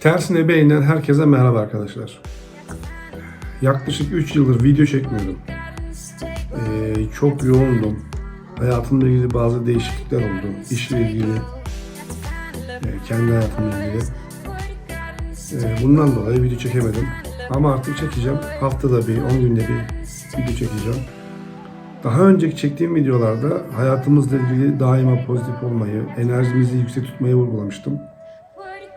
Tersine beğenen herkese merhaba arkadaşlar. Yaklaşık 3 yıldır video çekmiyordum. Ee, çok yoğundum. Hayatımla ilgili bazı değişiklikler oldu. İşle ilgili, e, kendi hayatımla ilgili. Ee, bundan dolayı video çekemedim. Ama artık çekeceğim. Haftada bir, 10 günde bir video çekeceğim. Daha önceki çektiğim videolarda hayatımızla ilgili daima pozitif olmayı, enerjimizi yüksek tutmayı vurgulamıştım.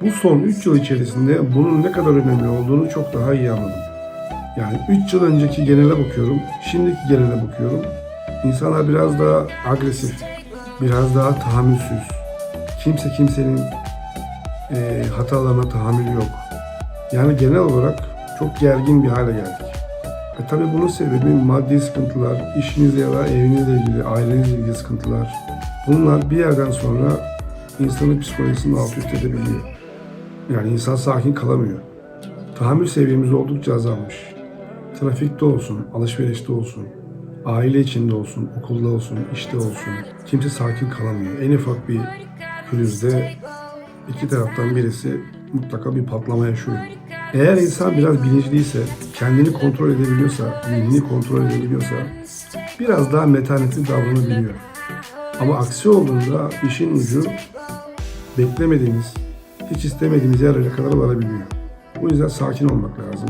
Bu son 3 yıl içerisinde bunun ne kadar önemli olduğunu çok daha iyi anladım. Yani 3 yıl önceki genele bakıyorum, şimdiki genele bakıyorum. İnsanlar biraz daha agresif, biraz daha tahammülsüz. Kimse kimsenin eee, hatalarına tahammül yok. Yani genel olarak çok gergin bir hale geldik. E tabi bunun sebebi maddi sıkıntılar, işinizle ya da evinizle ilgili, ailenizle ilgili sıkıntılar. Bunlar bir yerden sonra insanın psikolojisini alt üst edebiliyor. Yani insan sakin kalamıyor. Tahammül seviyemiz oldukça azalmış. Trafikte olsun, alışverişte olsun, aile içinde olsun, okulda olsun, işte olsun. Kimse sakin kalamıyor. En ufak bir pürüzde iki taraftan birisi mutlaka bir patlama yaşıyor. Eğer insan biraz bilinçliyse, kendini kontrol edebiliyorsa, zihnini kontrol edebiliyorsa biraz daha metanetli davranabiliyor. Ama aksi olduğunda işin ucu beklemediğimiz, hiç istemediğimiz yerlere kadar varabiliyor. Bu yüzden sakin olmak lazım.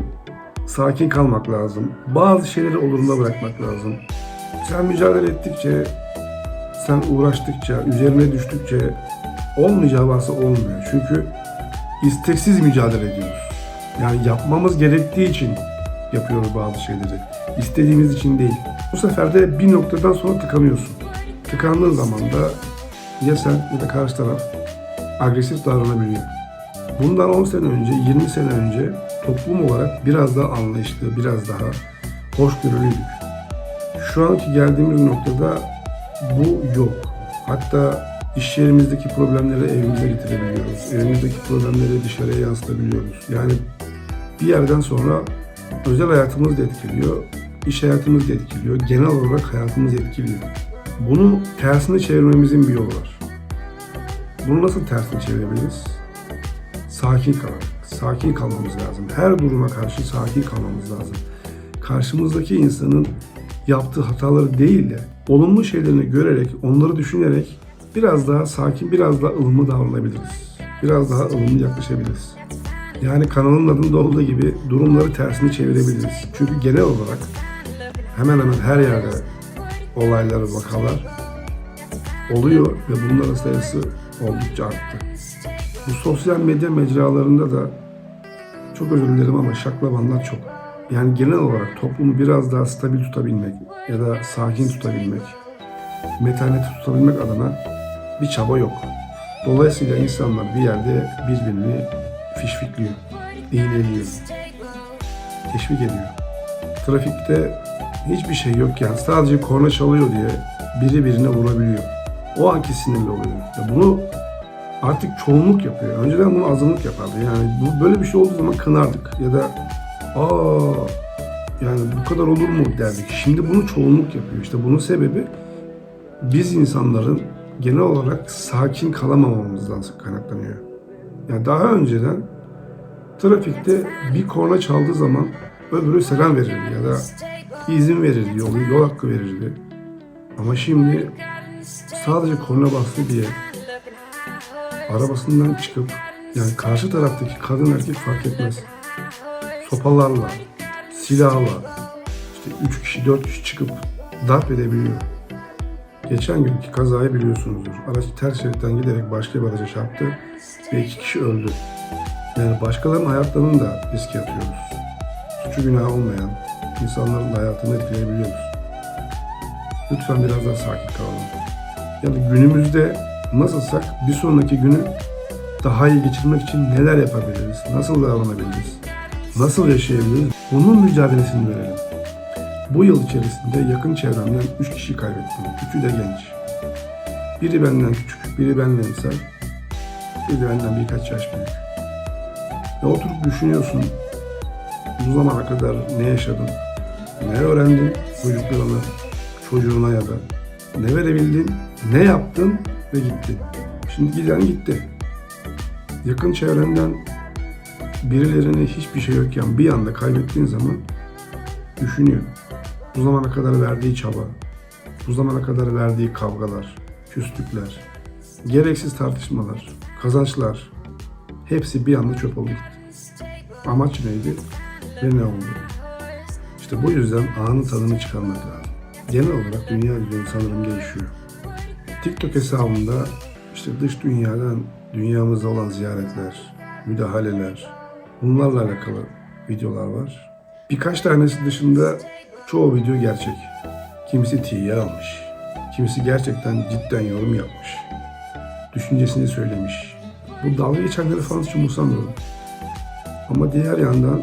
Sakin kalmak lazım. Bazı şeyleri oluruna bırakmak lazım. Sen mücadele ettikçe, sen uğraştıkça, üzerine düştükçe olmayacağı varsa olmuyor. Çünkü isteksiz mücadele ediyoruz. Yani yapmamız gerektiği için yapıyoruz bazı şeyleri. İstediğimiz için değil. Bu sefer de bir noktadan sonra tıkanıyorsun. Tıkandığın zaman da ya sen ya da karşı taraf agresif davranabiliyor. Bundan 10 sene önce, 20 sene önce toplum olarak biraz daha anlayışlı, biraz daha hoşgörülüydük. Şu anki geldiğimiz noktada bu yok. Hatta iş yerimizdeki problemleri evimize getirebiliyoruz. Evimizdeki problemleri dışarıya yansıtabiliyoruz. Yani bir yerden sonra özel hayatımız da etkiliyor, iş hayatımız da etkiliyor, genel olarak hayatımız etkiliyor. Bunu tersine çevirmemizin bir yolu var. Bunu nasıl tersine çevirebiliriz? Sakin kalarak, sakin kalmamız lazım. Her duruma karşı sakin kalmamız lazım. Karşımızdaki insanın yaptığı hataları değil de olumlu şeylerini görerek, onları düşünerek biraz daha sakin, biraz daha ılımlı davranabiliriz. Biraz daha ılımlı yaklaşabiliriz. Yani kanalın adında olduğu gibi durumları tersine çevirebiliriz. Çünkü genel olarak hemen hemen her yerde olaylar, vakalar oluyor ve bunların sayısı oldukça arttı. Bu sosyal medya mecralarında da çok özür dilerim ama şaklabanlar çok. Yani genel olarak toplumu biraz daha stabil tutabilmek ya da sakin tutabilmek, metaneti tutabilmek adına bir çaba yok. Dolayısıyla insanlar bir yerde birbirini fişfikliyor, iğneliyor, teşvik ediyor. Trafikte hiçbir şey yokken sadece korna çalıyor diye biri birine vurabiliyor. O anki sinirli oluyor. Ya bunu artık çoğunluk yapıyor. Önceden bunu azınlık yapardı. Yani bu böyle bir şey olduğu zaman kınardık ya da aa yani bu kadar olur mu derdik. Şimdi bunu çoğunluk yapıyor. İşte bunun sebebi biz insanların genel olarak sakin kalamamamızdan kaynaklanıyor. Yani daha önceden trafikte bir korna çaldığı zaman öbürü selam verirdi ya da izin verirdi, yol, yol hakkı verirdi. Ama şimdi sadece korna bastı diye arabasından çıkıp yani karşı taraftaki kadın erkek fark etmez. Sopalarla, silahla işte 3 kişi 4 kişi çıkıp darp edebiliyor. Geçen günkü kazayı biliyorsunuzdur. Araç ters şeritten giderek başka bir araca çarptı ve iki kişi öldü. Yani başkalarının hayatlarını da riske atıyoruz. Suçu günah olmayan insanların hayatını etkileyebiliyoruz. Lütfen biraz daha sakin kalalım. Yani günümüzde nasılsak bir sonraki günü daha iyi geçirmek için neler yapabiliriz? Nasıl davranabiliriz? Nasıl yaşayabiliriz? Bunun mücadelesini verelim. Bu yıl içerisinde yakın çevremden 3 kişi kaybettim. Üçü de genç. Biri benden küçük, biri benden ise biri de benden birkaç yaş büyük. Ve oturup düşünüyorsun bu zamana kadar ne yaşadın, ne öğrendin çocuklarına, çocuğuna ya da ne verebildin, ne yaptın ve gittin. Şimdi giden gitti. Yakın çevrenden birilerini hiçbir şey yokken bir anda kaybettiğin zaman düşünüyor. Bu zamana kadar verdiği çaba, bu zamana kadar verdiği kavgalar, küslükler, gereksiz tartışmalar, kazançlar hepsi bir anda çöp oldu gitti. Amaç neydi ve ne oldu? İşte bu yüzden anın tadını çıkarmak lazım. Genel olarak dünya düzeni sanırım değişiyor. TikTok hesabımda işte dış dünyadan dünyamızda olan ziyaretler, müdahaleler, bunlarla alakalı videolar var. Birkaç tanesi dışında çoğu video gerçek. Kimisi tiye almış, kimisi gerçekten cidden yorum yapmış. Düşüncesini söylemiş. Bu dalga geçenleri falan hiç. Ama diğer yandan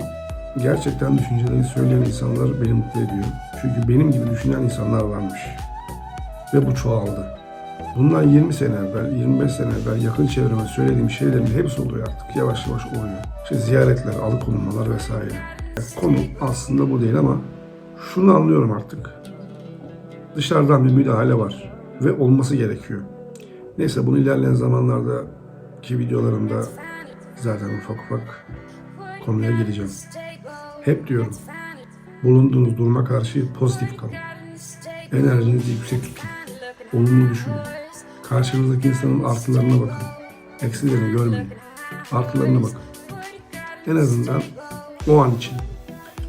gerçekten düşüncelerini söyleyen insanlar beni mutlu ediyor. Çünkü benim gibi düşünen insanlar varmış. Ve bu çoğaldı. Bundan 20 sene evvel, 25 sene evvel yakın çevreme söylediğim şeylerin hepsi oluyor artık. Yavaş yavaş oluyor. İşte ziyaretler, alıkonulmalar vesaire. Konu aslında bu değil ama şunu anlıyorum artık. Dışarıdan bir müdahale var ve olması gerekiyor. Neyse bunu ilerleyen zamanlarda ki videolarımda zaten ufak ufak konuya gireceğim. Hep diyorum bulunduğunuz duruma karşı pozitif kalın. Enerjinizi yüksek tutun. Olumlu düşünün. Karşınızdaki insanın artılarına bakın. Eksilerini görmeyin. Artılarına bakın. En azından o an için.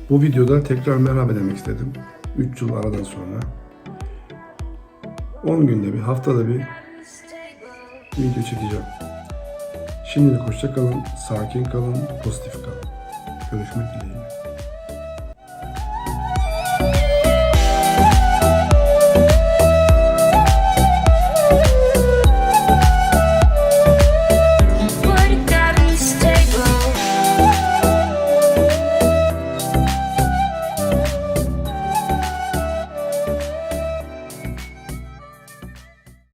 Bu videoda tekrar merhaba demek istedim. 3 yıl aradan sonra. 10 günde bir, haftada bir video çekeceğim. Şimdilik hoşça kalın, sakin kalın, pozitif kalın. Görüşmek dileğiyle.